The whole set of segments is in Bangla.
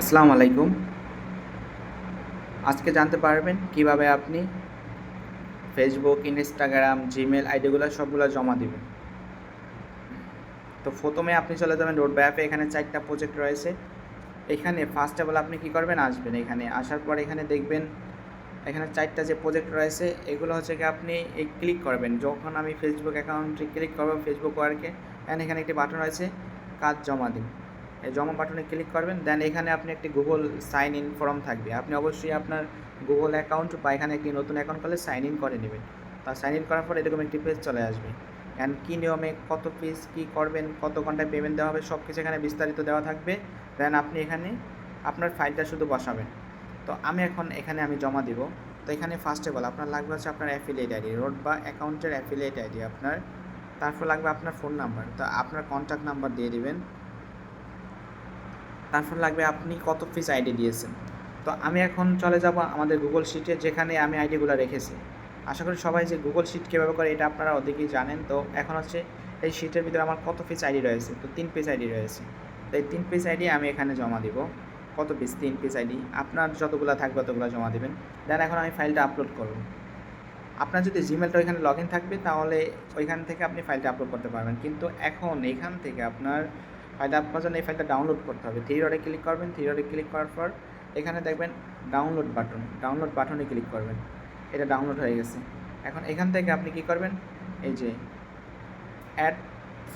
আসসালামু আলাইকুম। আজকে জানতে পারবেন কীভাবে আপনি ফেসবুক ইনস্টাগ্রাম জিমেল আইডিগুলো সবগুলো জমা দেবেন। তো প্রথমে আপনি চলে যাবেন রোড অ্যাপে এখানে চারটা প্রজেক্ট রয়েছে। এখানে ফার্স্ট অফ অল আপনি কী করবেন? আসবেন এখানে। আসার পর এখানে দেখবেন এখানে চারটা যে প্রজেক্ট রয়েছে, এগুলো হচ্ছে কি আপনি এই ক্লিক করবেন। যখন আমি ফেসবুক অ্যাকাউন্টে ক্লিক করব ফেসবুক ওয়ার্কে অ্যান্ড এখানে একটি বাটন রয়েছে, কাজ জমা দিন। জমা বাটনে ক্লিক করবেন, দেন এখানে আপনি একটি গুগল সাইন ইন ফর্ম থাকবে। আপনি অবশ্যই আপনার গুগল অ্যাকাউন্ট বা এখানে একটি নতুন অ্যাকাউন্ট করলে সাইন ইন করে নেবেন। তা সাইন ইন করার পর এরকম একটি পেজ চলে আসবে। অ্যান্ড কী নিয়মে কত ফিস কী করবেন, কত ঘন্টায় পেমেন্ট দেওয়া হবে সব কিছু এখানে বিস্তারিত দেওয়া থাকবে। দেন আপনি এখানে আপনার ফাইলটা শুধু বসাবেন। তো আমি এখন এখানে আমি জমা দিব। তো এখানে ফার্স্টে বল, আপনার লাগবে হচ্ছে আপনার অ্যাফিলিয়েট আইডি রোড বা অ্যাকাউন্টের অ্যাফিলিয়েট আইডি আপনার। তারপর লাগবে আপনার ফোন নাম্বার তো আপনার কন্ট্যাক্ট নাম্বার দিয়ে দিবেন। তারপর লাগবে আপনি কত পিস আইডি দিয়েছেন। তো আমি এখন চলে যাব আমাদের গুগল শিটে যেখানে আমি আইডিগুলো রেখেছি। আশা করি সবাই যে গুগল শিট কীভাবে করে এটা আপনারা অধিকই জানেন। তো এখন হচ্ছে এই শিটের ভিতরে আমার কত পিস আইডি রয়েছে? তো তিন পিস আইডি রয়েছে। তো এই তিন পিস আইডি আমি এখানে জমা দিব। কত পিস তিন পিস আইডি আপনার যতগুলো থাকবে ততগুলো জমা দেবেন। দেন এখন আমি ফাইলটা আপলোড করব। আপনার যদি জিমেলটা ওইখানে লগ ইন থাকবে, তাহলে ওইখান থেকে আপনি ফাইলটা আপলোড করতে পারবেন। কিন্তু এখন এখান থেকে আপনার ফাইলটা আপনার জন্য এই ফাইলটা ডাউনলোড করতে হবে। থ্রি ডটে ক্লিক করবেন। থ্রি ডটে ক্লিক করার পর এখানে দেখবেন ডাউনলোড বাটন ডাউনলোড বাটনে ক্লিক করবেন। এটা ডাউনলোড হয়ে গেছে। এখন এখান থেকে আপনি কি করবেন? এই যে অ্যাড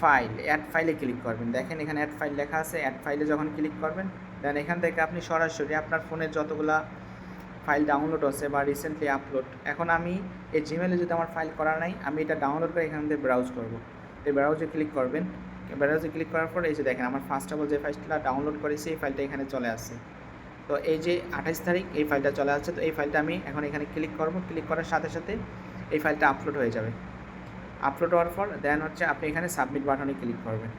ফাইল অ্যাড ফাইলে ক্লিক করবেন। দেখেন এখানে অ্যাড ফাইল লেখা আছে। অ্যাড ফাইলে যখন ক্লিক করবেন দেন এখান থেকে আপনি সরাসরি আপনার ফোনের যতগুলা ফাইল ডাউনলোড আছে বা রিসেন্টলি আপলোড এখন আমি এই জিমেলে যদি আমার ফাইল করা নাই, আমি এটা ডাউনলোড করে এখান থেকে ব্রাউজ করব। এই ব্রাউজে ক্লিক করবেন। ব্রাউজে ক্লিক করার পর এই যে দেখেন আমার ফার্স্ট অফ অল যে ফাইলটা ডাউনলোড করেছি, এই ফাইলটা এখানে চলে আসছে। তো এই যে আঠাশ তারিখ এই ফাইলটা চলে আসছে, তো এই ফাইলটা আমি এখন এখানে ক্লিক করব। ক্লিক করার সাথে সাথে এই ফাইলটা আপলোড হয়ে যাবে। আপলোড হওয়ার পর দেন হচ্ছে আপনি এখানে সাবমিট বাটনে ক্লিক করবেন।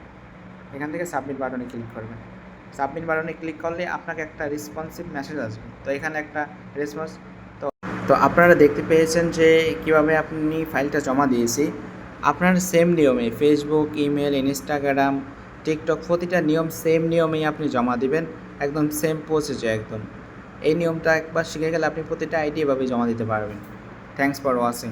এখান থেকে সাবমিট বাটনে ক্লিক করবেন। সাবমিট বাটনে ক্লিক করলে আপনাকে একটা রেসপন্সিভ মেসেজ আসবে। তো এখানে একটা রেসপন্স তো তো আপনারা দেখতে পেয়েছেন যে কীভাবে আপনি ফাইলটা জমা দিয়েছি। আপনার সেম নিয়মে ফেসবুক ইমেল ইনস্টাগ্রাম টিকটক প্রতিটা নিয়ম সেম নিয়মেই আপনি জমা দিবেন। একদম সেম প্রসেসে একদম। এই নিয়মটা একবার শিখে গেলে আপনি প্রতিটা আইডি এভাবে জমা দিতে পারবেন। Thanks for watching